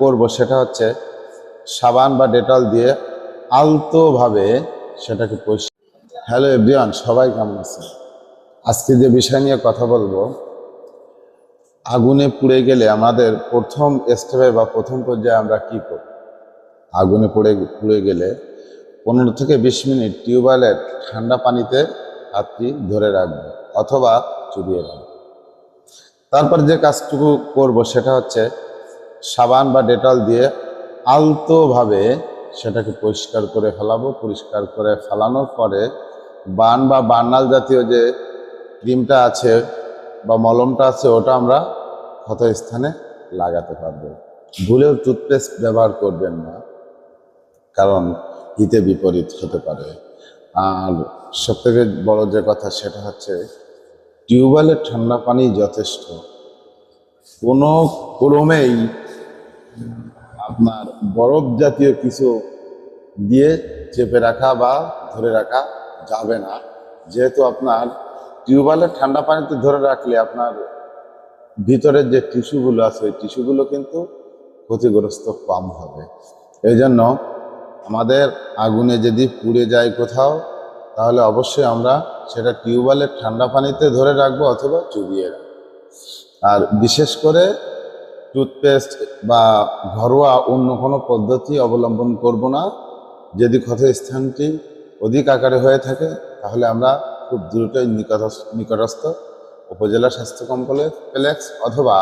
করব সেটা হচ্ছে সাবান বা ডেটল দিয়ে আলতোভাবে সেটাকে পরিষ্কার হ্যালো এভরিওয়ান সবাই কেমন আছে আজকে যে বিষয় নিয়ে কথা বলব, আগুনে পুড়ে গেলে আমাদের প্রথম স্টেপে বা প্রথম পর্যায়ে আমরা কি করব? আগুনে পুড়ে পুড়ে গেলে পনেরো থেকে বিশ মিনিট টিউবওয়েলের ঠান্ডা পানিতে হাতটি ধরে রাখব অথবা চুবিয়ে রাখব। তারপর যে কাজটুকু করব সেটা হচ্ছে সাবান বা ডেটল দিয়ে আলতোভাবে সেটাকে পরিষ্কার করে ফেলাবো, পরিষ্কার করে ফেলানোর পরে বান বা বার্নাল জাতীয় যে ক্রিমটা আছে বা মলমটা আছে, ওটা আমরা ক্ষত স্থানে লাগাতে পারব। ভুলেও টুথপেস্ট ব্যবহার করবেন না, কারণ হিতে বিপরীত হতে পারে। আর সব থেকে বড় যে কথা, সেটা হচ্ছে টিউবওয়েলের ঠান্ডা পানি যথেষ্ট। কোনো ক্রমেই আপনার বরফ জাতীয় কিছু দিয়ে চেপে রাখা বা ধরে রাখা যাবে না। যেহেতু আপনার টিউবওয়েলের ঠান্ডা পানিতে ধরে রাখলে আপনার ভিতরের যে টিস্যুগুলো আছে, ওই টিস্যুগুলো কিন্তু ক্ষতিগ্রস্ত কম হবে। এই জন্য আমাদের আগুনে যদি পুড়ে যায় কোথাও, তাহলে অবশ্যই আমরা সেটা টিউবওয়েলের ঠান্ডা পানিতে ধরে রাখব অথবা চুবিয়ে রাখব। আর বিশেষ করে টুথপেস্ট বা ঘরোয়া অন্য কোনো পদ্ধতি অবলম্বন করব না। যদি ক্ষতস্থানটি অধিক আকারে হয়ে থাকে, তাহলে আমরা খুব দ্রুতই নিকটস্থ উপজেলা স্বাস্থ্য কমপ্লেক্স অথবা